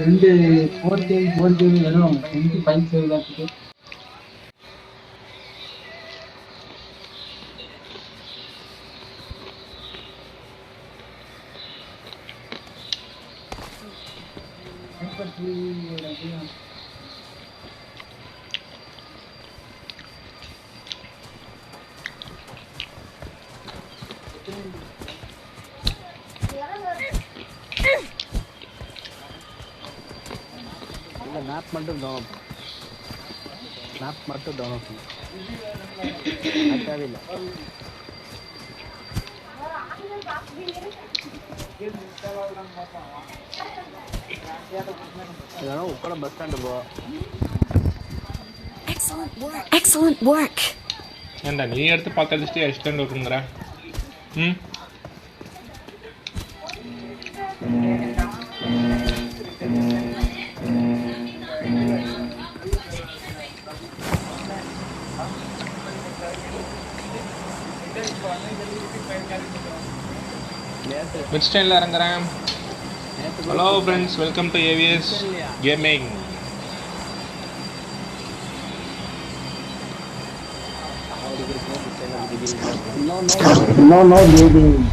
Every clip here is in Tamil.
ரெண்டு ஃபோர் கேவி ஃபோர் கேவி வரும். ரெண்டு ஃபைவ் கேவி தான் இல்லை அது தேவையில்லை இதெல்லாம் உட்கார பஸ் ஸ்டாண்டு போ Excellent work. Excellent work. ஏன்டா நீ எடுத்து பார்த்து அடிச்சுட்டு அசிஸ்டன்ட் இருக்குங்கிற ம் மிட் ஸ்டைலில் இறங்குறேன் hello friends welcome to AVS gaming No, no, no, baby.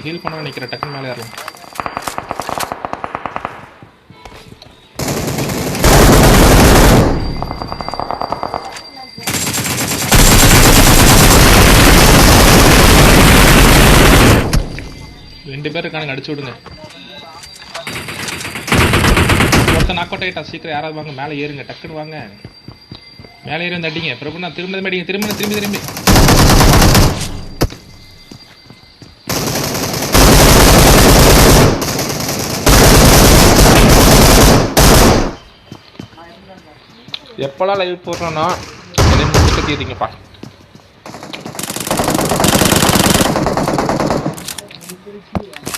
ரொம்ப ஹீல் பண்ண நினைக்கிற டக்குன்னு மேலே ஏறலாம். ரெண்டு பேர் இருக்கானுங்க அடிச்சு விடுங்க. ஒருத்தன் நாக் அவுட் ஆகிட்டா சீக்கிரம் யாராவது வாங்க மேலே ஏறுங்க. டக்குன்னு வாங்க. மேலே ஏறி வந்து அடிங்க. பிரபு நான் திரும்ப அடிங்க திரும்ப திரும்பி திரும்பி. எப்போல்லாம் லைவ் போடுறோன்னா? முடிச்சு கட்டிடுறீங்கப்பா நான்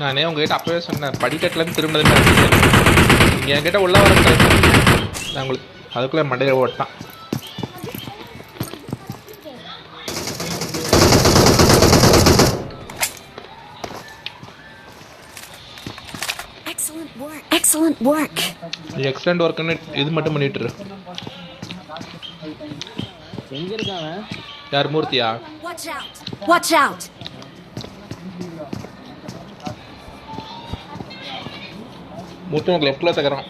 நானே உங்ககிட்ட அப்பவே சொன்னேன். படிக்கட்டிலேருந்து திரும்பினது நீங்கள் என்கிட்ட உள்ள வர நான் உங்களுக்கு அதுக்குள்ளே மண்டையில் ஓட்டான் எக்ஸலண்ட் ஒர்க் எக்ஸலண்ட் ஒர்க்னு இது மட்டும் பண்ணிட்டு இரு. யார் மூர்த்தியா? Watch out watch out Murthy உனக்கு லெஃப்டில் தகுறான்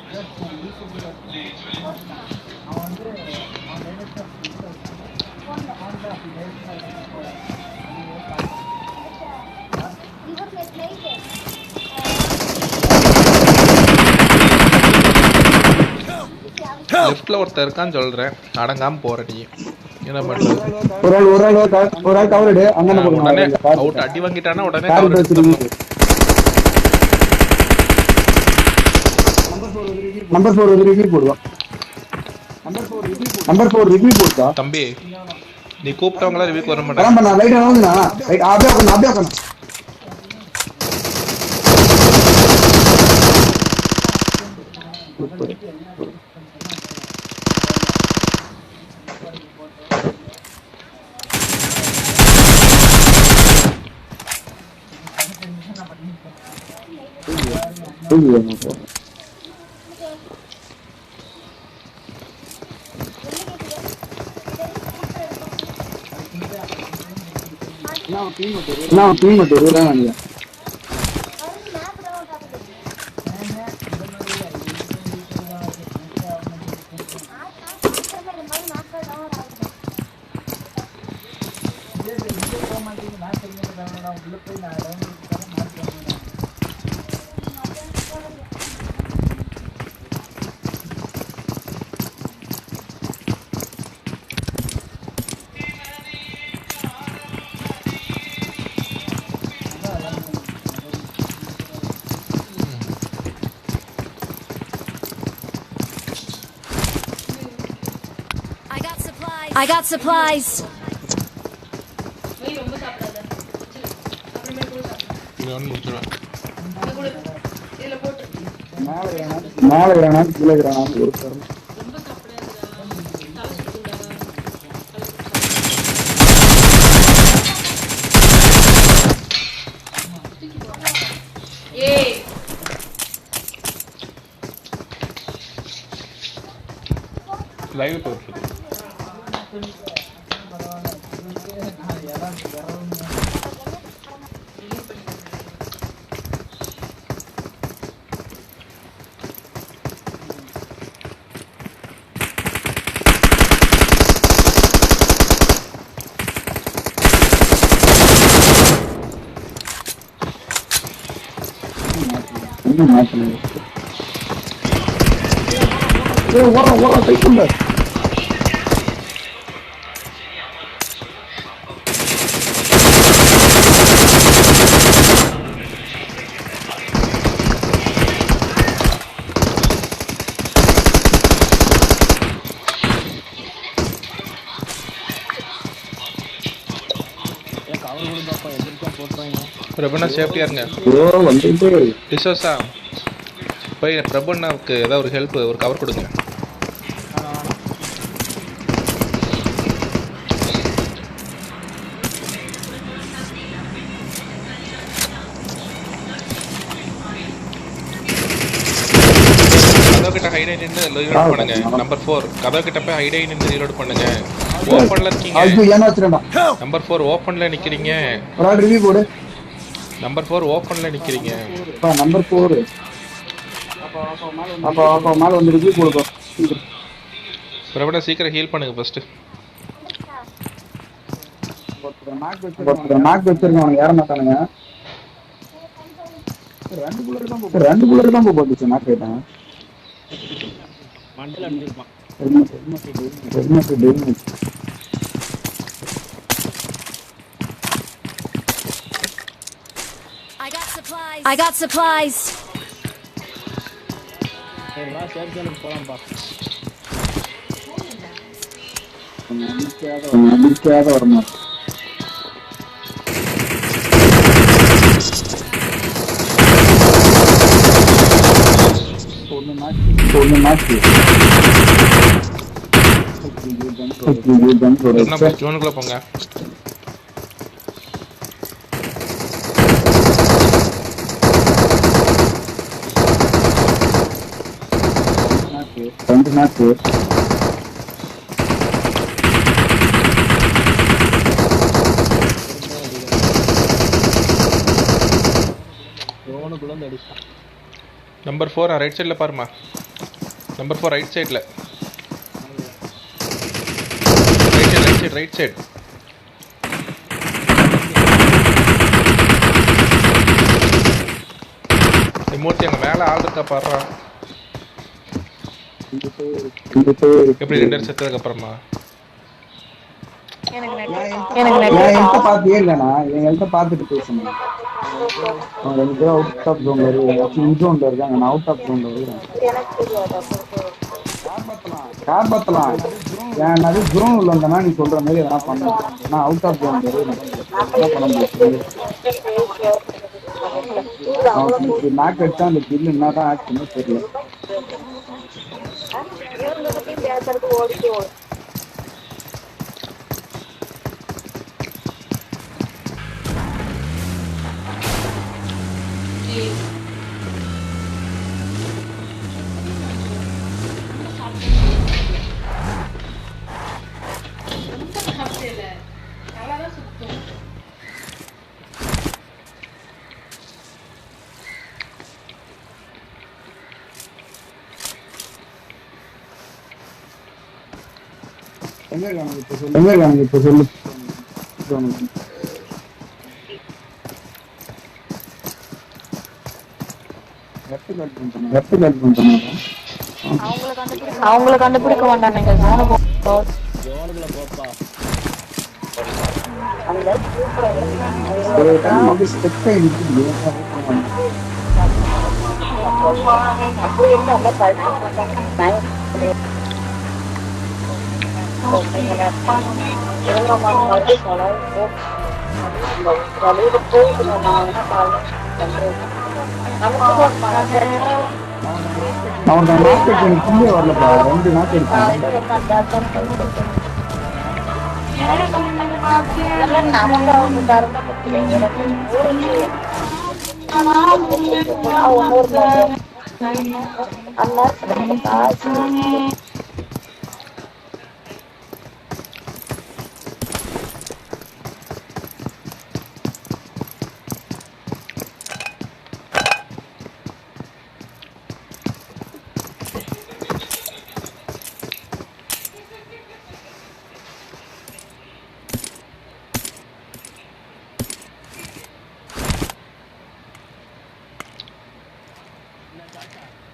லெஃப்டில் ஒருத்தர் இருக்கான்னு சொல்கிறேன் அடங்காமல் போகிற நீ. என்ன பண்ணுறது ஒரு ஆள் ஒரு ஆள் ஒரு ஆள் கவர் அண்ணனை உடனே போடுங்க. அவுட் அடி வாங்கிட்டானா உடனே கார் நம்பர் ஃபோர் ஒரு ரிவ்யூ போடுவான் நம்பர் ஃபோர் ரிவ்யூ போட்டா தம்பி நீ கூப்பிட்டவங்களா ரிவ்யூக்கு வர மாட்டாங்க கிளம்ப நான் லைட் ஆகுதுண்ணா ரைட் அப்படியே உட்காந்து அப்படியே உட்காந்து நான் டீம் மட்டும் இருபதான் நினைக்கிறேன் I I got supplies. இது வந்து முடிச்சிடுவேன் மேலே கிரானாம் கீழே கிரானாம் ஒரு தரம் live Yo, what, what, what, what, what, what, what, what, பிரபண்ணா சேஃப்டியா இருங்க. டிசோஸா போய் பிரபண்ணாவுக்கு ஏதாவது ஒரு ஹெல்ப் ஒரு கவர் கொடுங்க. கதவு கிட்ட ஹைடை நின்று ரீலோட் பண்ணுங்க. நம்பர் ஃபோர் கதவு கிட்ட போய் ஹைடை நின்று ரீலோட் பண்ணுங்க. ஓப்பன்ல இருக்கீங்க. நம்பர் ஃபோர் ஓப்பன்ல நிக்கிறீங்க ஒரு ஆள் ரிவ்யூ போடு நம்பர் ஃபோர் ஓப்பன்ல நிக்கிறீங்க. அப்பா நம்பர் ஃபோர் அப்போ அப்போ மேலே வந்து ரிவ்யூ போடுப்பா பிரபண்ணா சீக்கிரம் ஹீல் பண்ணுங்க ஃபர்ஸ்ட் நாக்கு வச்சிருக்கேன் அவனுக்கு ஏற மாட்டானுங்க. ரெண்டு புல்லட் தான் போ- ரெண்டு புல்லட் தான் போட்டுச்சு நாக்கு கேட்டான். மண்டல அடிச்சிருப்பான் helmet helmet helmet I got supplies. I got supplies. சரி வா சேர்த்து போலாம்ப்பா அடிக்காத வரமாட்டேன் ஒன்று மாற்றி ஒன்று மாற்றி நம்ம ஜோனுக்குள்ள போங்க நாக்கு ரெண்டு நாக்கு ரோனுக்குள்ள வந்து நம்பர் ஃபோர் ரைட் சைடில் பாருமா நம்பர் ஃபோர் ரைட் சைடில் right side right side right side Murthy அங்கே மேலே ஆள் இருக்கா பாடுறான் இந்த சைடு இந்த சைடு எப்படி ரெண்டு பேரும் செத்ததுக்கு அப்புறமா? எங்கள்கிட்ட பார்த்துட்டு பேசணும் அவன் ரெண்டு பேரும் அவுட் ஆஃப் ஜோன்ல இருக்காங்க இன் ஜோன்ல இருக்காங்க நான் அவுட் ஆஃப் ஜோன்ல இருக்கேன் காப்பாத்தலாம் ஏன் அது ஜோன் உள்ள வந்தனா நீ சொல்ற மாதிரி எதனா பண்ணலாம் நான் அவுட் ஆஃப் ஜோன்ல இருக்கேன் என்ன பண்ண முடியும்? நாக்கு அடிச்சா அந்த பில்லு என்னதான் ஆச்சுன்னு தெரியல. எங்க இருக்காங்க எங்க இருக்காங்க இப்ப சொல்லு ஜோனுக்கு. எப்ப கால் பண்றாங்க எப்ப அவங்கள கண்டுபிடிக்க வேண்டாம் நீங்க ஜோனு போ ஜோனுக்குள்ள போப்பா ஒரு டைம் வந்து ஸ்டெப் ஆகி நிக்குது அவன் நாக்கு எனக்கு கீழே வரலப்பா ரெண்டு நாக்கு இருக்கான்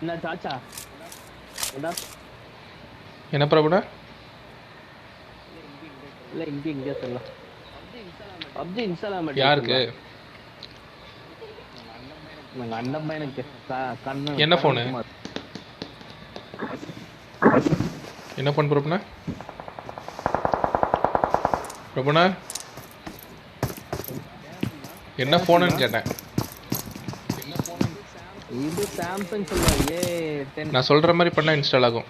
என்ன சாச்சா என்ன என்ன பிரபுடா இல்ல இங்க இங்க சொல்லலாம் பப்ஜி இன்ஸ்டால் ஆக யாருக்கு எங்க அண்ணன் பையனுக்கு கண்ணு என்ன phone? என்ன ஃபோன் பிரபுனா பிரபுனா என்ன ஃபோனுன்னு கேட்டேன் இது சாம்சங் சொல்லுவா ஏ நான் சொல்கிற மாதிரி பண்ணால் இன்ஸ்டால் ஆகும்.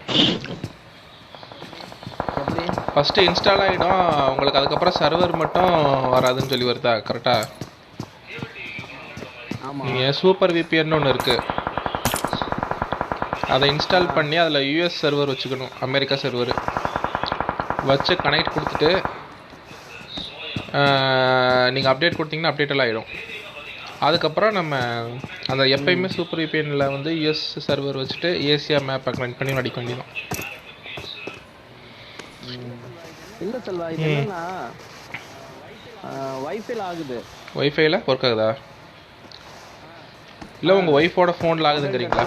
ஃபஸ்ட்டு இன்ஸ்டால் ஆகிடும் உங்களுக்கு அதுக்கப்புறம் சர்வர் மட்டும் வராதுன்னு சொல்லி வருதா? கரெக்டாக ஆமா. நீங்கள் சூப்பர் விபிஎன் ஒன்று இருக்குது அதை இன்ஸ்டால் பண்ணி அதில் யூஎஸ் சர்வர் வச்சுக்கணும். அமெரிக்கா சர்வர் வச்சு கனெக்ட் கொடுத்துட்டு நீங்கள் அப்டேட் கொடுத்தீங்கன்னா அப்டேட் எல்லாம் ஆகிடும் அதுக்கப்புறம் நம்ம அந்த எப்பயுமே சூப்பர் விபிஎன்னில் வந்து யூஎஸ் சர்வர் வச்சுட்டு ஏசியா மேப்பை கனெக்ட் பண்ணி அடிக்க வேண்டியதான் இல்ல செல்வா இது என்னன்னா வைஃபைல ஆகுது. ஒய்ஃபைல ஒர்க் ஆகுதா? இல்லை உங்கள் ஒய்ஃபோட ஃபோனில் ஆகுதுங்கிறீங்களா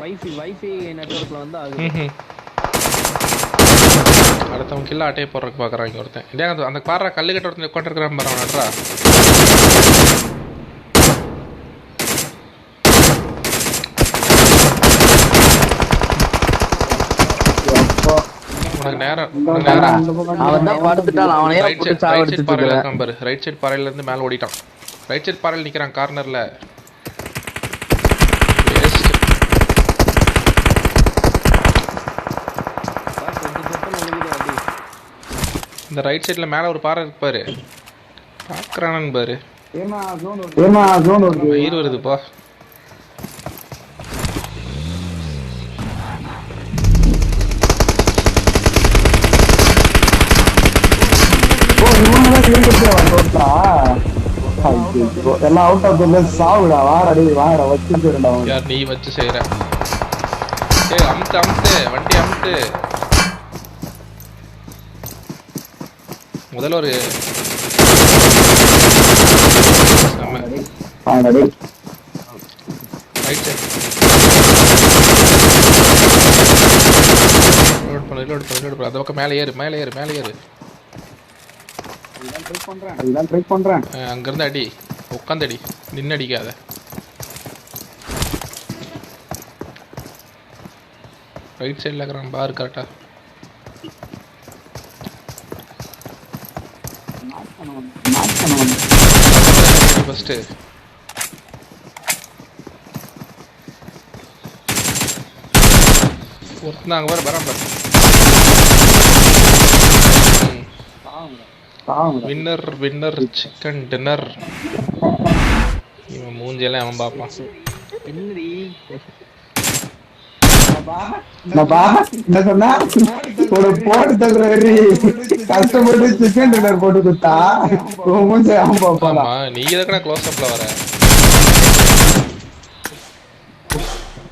வைஃபை வைஃபை நெட்வொர்க்ல வந்து ஆகுது. அடுத்தவங்க கில்ல அட்டையை போடுறதுக்கு பார்க்குறாங்க ஒருத்தன். இதே அந்த அந்த பாடுற கல்லுக்கட்ட ஒருத்தன் உட்காந்துருக்கிறான் பாரு நட்ரா ரைட் சைடு பாறையில் இருந்து மேலே ஓடிட்டான். ரைட் சைடு பாறையில் நிற்கிறான் கார்னரில் இந்த ரைட் சைடுல மேல ஒரு பாறை இருப்பாரு பார்க்குறானு பாரு. உயிர் வருதுப்பா. எல்லாம் அவுட் ஆஃப் த சாவுடா வாடா டேய் வாடா வச்சு போறடா யார் நீ வச்சு செய்ற? டேய் அம்த்து அம்த்து வண்டி அம்த்து. முதல்ல ஒரு ரைட் சைடு லோட் பண்ணு லோட் பண்ணு லோட் பண்ணு. அந்த பக்கம் மேலே ஏறு மேலே ஏறு மேலே ஏறு. ட்ரை பண்றேன் அஹ் அங்கிருந்து அடி. உட்காந்து அடி நின்று அடிக்காத ரைட் சைடில் இருக்கிறான் பார் கரெக்டாக ஃபஸ்ட்டு ஒருத்தன் அங்கே வர வரான் பாரு வின்னர் வின்னர் சிக்கன் டின்னர் இவன் மூஞ்சியெல்லாம் அவன் பார்ப்பான். என்ன சொன்னா ஒரு போட்டு தள்ளுறாரு கஷ்டப்பட்டு சிக்கன் டின்னர் போட்டு கொடுத்தா உன் மூஞ்சி அவன் பாப்பாடா நீ எதுக்குடா க்ளோஸ் அப்ல வர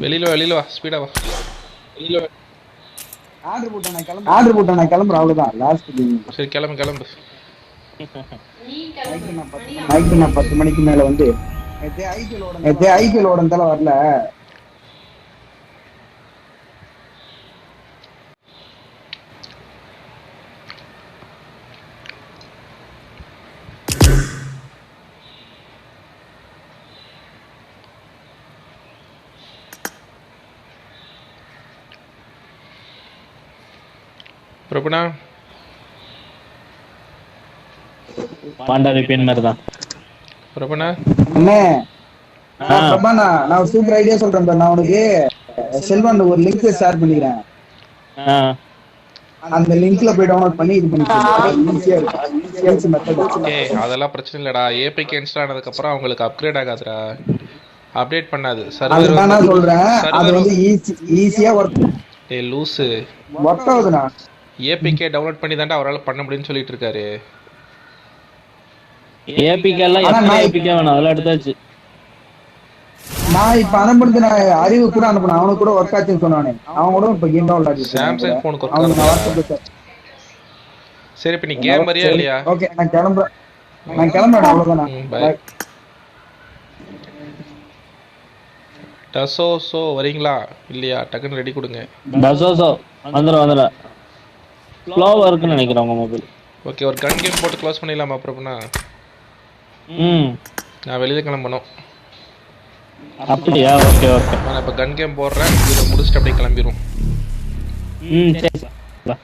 வெளியில வெளியில வா ஸ்பீடா வா வெளியில ஆர்டர் போட்டேன் நான் கிளம்புறேன் ஆர்டர் போட்டேன் நான் கிளம்புறேன் அவ்வளவுதான் லாஸ்ட் கேம் சரி கிளம்பு கிளம்பு நைட்டு நான் பத்து மணிக்கு மேல வந்து நேற்று ஐபிஎல் ஓடந்தால வரல பிரபுனா? பாண்டா ரிப்பேன் மாதிரி தான் பிரபுனா? அண்ணே நான் பிரபாண்ணா, நான் சூப்பர் ஐடியா சொல்றேன். நான் உனக்கு செல்வன் ஒரு லிங்க் ஷேர் பண்ணிக்கிறேன். ஆ. அந்த லிங்க்ல போய் டவுன்லோட் பண்ணி இது பண்ணிக்கலாம் ஈஸியா இருக்கும். சேல்ஸ் மெத்தட் ஏய் அதெல்லாம் பிரச்சனை இல்லடா. ஏபிகே இன்ஸ்டால் ஆனதுக்கப்புறம் அவங்களுக்கு அப்கிரேட் ஆகாதுடா. அப்டேட் பண்ணாது. சர்வர் நான் சொல்றேன். அது வந்து ஈஸி ஈஸியா ஒர்க் ஏய் லூசு. ஒர்க் ஆகுதுண்ணா. ஏபிகே டவுன்லோட் பண்ணி தாண்டா அவரால் பண்ண முடியும்னு சொல்லிட்டு இருக்காரு. ஏபிகே எல்லாம் ஏபிகே வேணும்? அதெல்லாம் எடுத்தாச்சு. நான் இப்ப அனுப்புனது நான் அறிவு கூட அனுப்புனேன் அவனுக்கு கூட ஒர்க் ஆச்சுன்னு சொன்னானே. அவன் கூட இப்ப கேம் டவுன்லோட் ஆச்சு சாம்சங் போனுக்கு ஒர்க் சரி இப்போ நீ கேம் வரியா இல்லையா ஓகே நான் கிளம்புறேன் நான் கிளம்புறேன். அவ்வளவுதானா bye. டசோ சோ வரீங்களா? இல்லையா? டக்குன்னு ரெடி கொடுங்க. பசோசோ வந்துடும் வந்துடும் ஸ்லோவாக இருக்குன்னு நினைக்கிறேன் உங்க மொபைல் ஓகே ஒரு கன் கேம் போட்டு க்ளோஸ் பண்ணிடலாமா பிரபுனா ம். நான் வெளியில கிளம்பணும் அப்படியா? ஓகே ஓகே நான் இப்போ கன் கேம் போடுறேன் இதை முடிச்சுட்டு அப்படியே கிளம்பிடுவோம் ம் சரி sir. வா.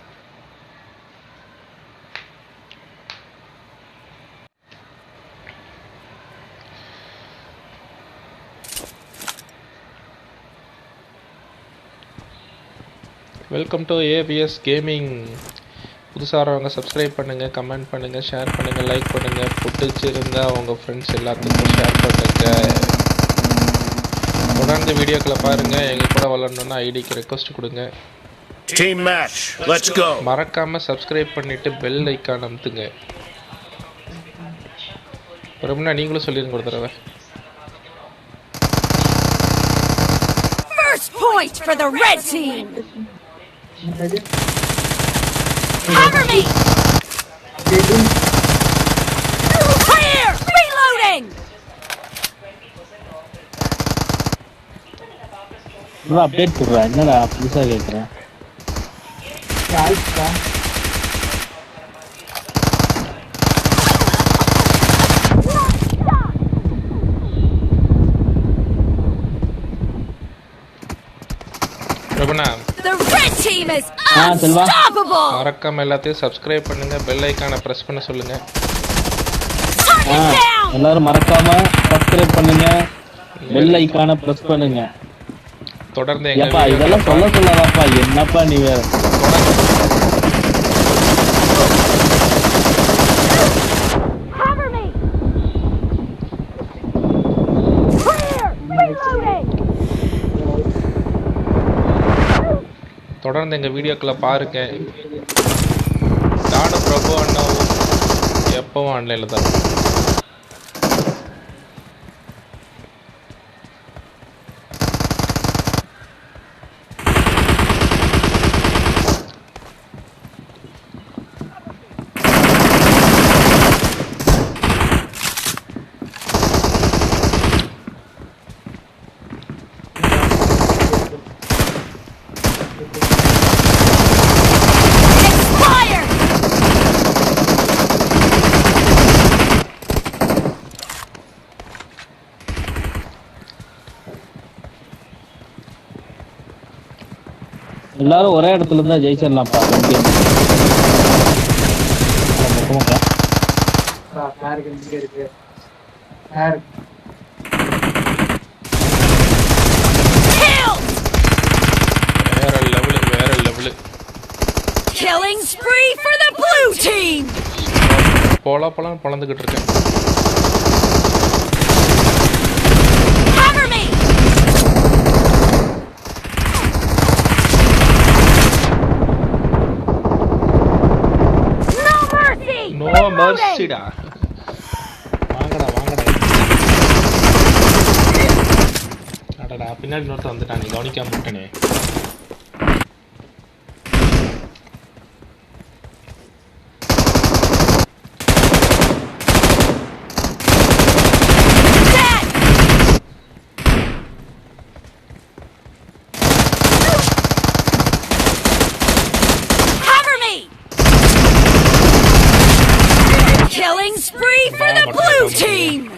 வெல்கம் டு ஏபிஎஸ் கேமிங் புதுசாக வரவங்க சப்ஸ்கிரைப் பண்ணுங்கள் கமெண்ட் பண்ணுங்கள் ஷேர் பண்ணுங்கள் லைக் பண்ணுங்கள் பிடிச்சிருந்தா உங்கள் ஃப்ரெண்ட்ஸ் எல்லாத்துக்கும் ஷேர் பண்ணுங்கள் தொடர்ந்து வீடியோக்களை பாருங்கள் எங்கள் கூட விளாட்ணுன்னா ஐடிக்கு ரெக்வஸ்ட் கொடுங்க match. Let's go. மறக்காமல் சப்ஸ்கிரைப் பண்ணிவிட்டு பெல் ஐக்கான் அமுத்துங்க பிரபுனா நீங்களும் சொல்லிருங்க ஒரு தடவை First point for the red team. Cover me. Clear. Reloading. Update கொடுறா என்னடா புதுசாக கேட்குறேன் பிரபுனா The red team is Ah, Selva. unstoppable. மறக்காமல் எல்லாத்தையும் சப்ஸ்கிரைப் பண்ணுங்கள் பெல் ஐக்கானை ப்ரெஸ் பண்ண down. எல்லாரும் மறக்காம சப்ஸ்கிரைப் பண்ணுங்க பெல் ஐக்கான ப்ரெஸ் பண்ணுங்க தொடர்ந்து இதெல்லாம் சொல்ல சொல்லாதாப்பா என்னப்பா நீ வேற Cover me. Clear. Reloading. தொடர்ந்து எங்கள் வீடியோக்களை பாருங்கள் நானும் பிரபு அண்ணாவும் எப்பவும் ஆன்லைனில் தான் எல்லாரும் ஒரே இடத்துல இருந்தா ஜெயிச்சிடலாம்ப்பா! வேற லெவலு வேற level Killing spree for the blue team! போலா போலான்னு பொழந்துக்கிட்டு இருக்கேன் Cover me! No mercy! No வாங்கடா வாங்கடா. அடடா பின்னாடி நோட்டு வந்துட்டான் நீ கவனிக்காம விட்டனே Dead! Cover me! Killing spree for the blue team!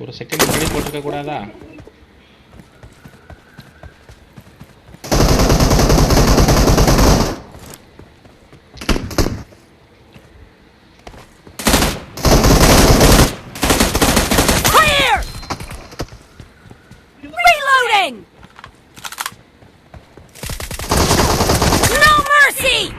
ஒரு செகண்ட் முன்னாடி போட்டிருக்க கூடாதா Clear! Reloading! No mercy!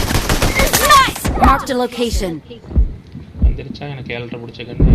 Nice! Marked a location. வந்துருச்சா எனக்கு ஏழரை பிடிச்ச கண்ணு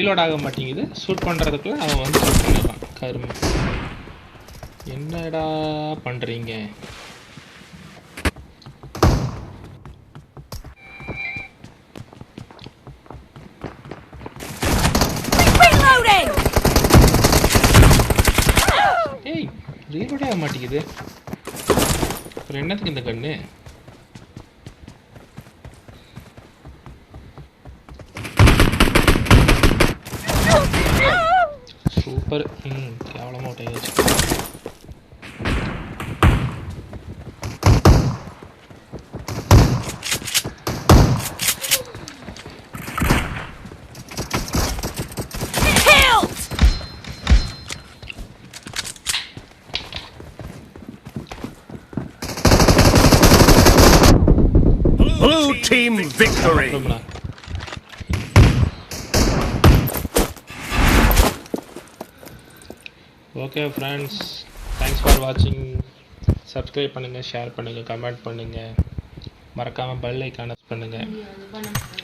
Reload ஆக மாட்டேங்குது. ஷூட் பண்ணுறதுக்குள்ள அவன் வந்து ஷூட் பண்ணிடுறான். கரும. என்னடா பண்ணுறீங்க! ஏய் ரீலோடே ஆக மாட்டேங்குது. அப்புறம் என்னத்துக்கு இந்த கண்ணு சூப்பர் ம் hmm, கேவலமாக விட்டேன் Killed! Blue team victory. ரொம்ப ஓகே ஃப்ரெண்ட்ஸ் தேங்க்ஸ் ஃபார் வாட்சிங் சப்ஸ்கிரைப் பண்ணுங்கள் ஷேர் பண்ணுங்கள் கமெண்ட் பண்ணுங்கள் மறக்காமல் பெல் ஐக்கான பண்ணுங்கள்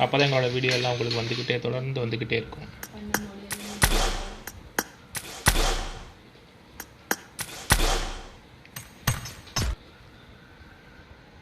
அப்போ தான் எங்களோட வீடியோ எல்லாம் உங்களுக்கு வந்துக்கிட்டே தொடர்ந்து வந்துக்கிட்டே இருக்கும்.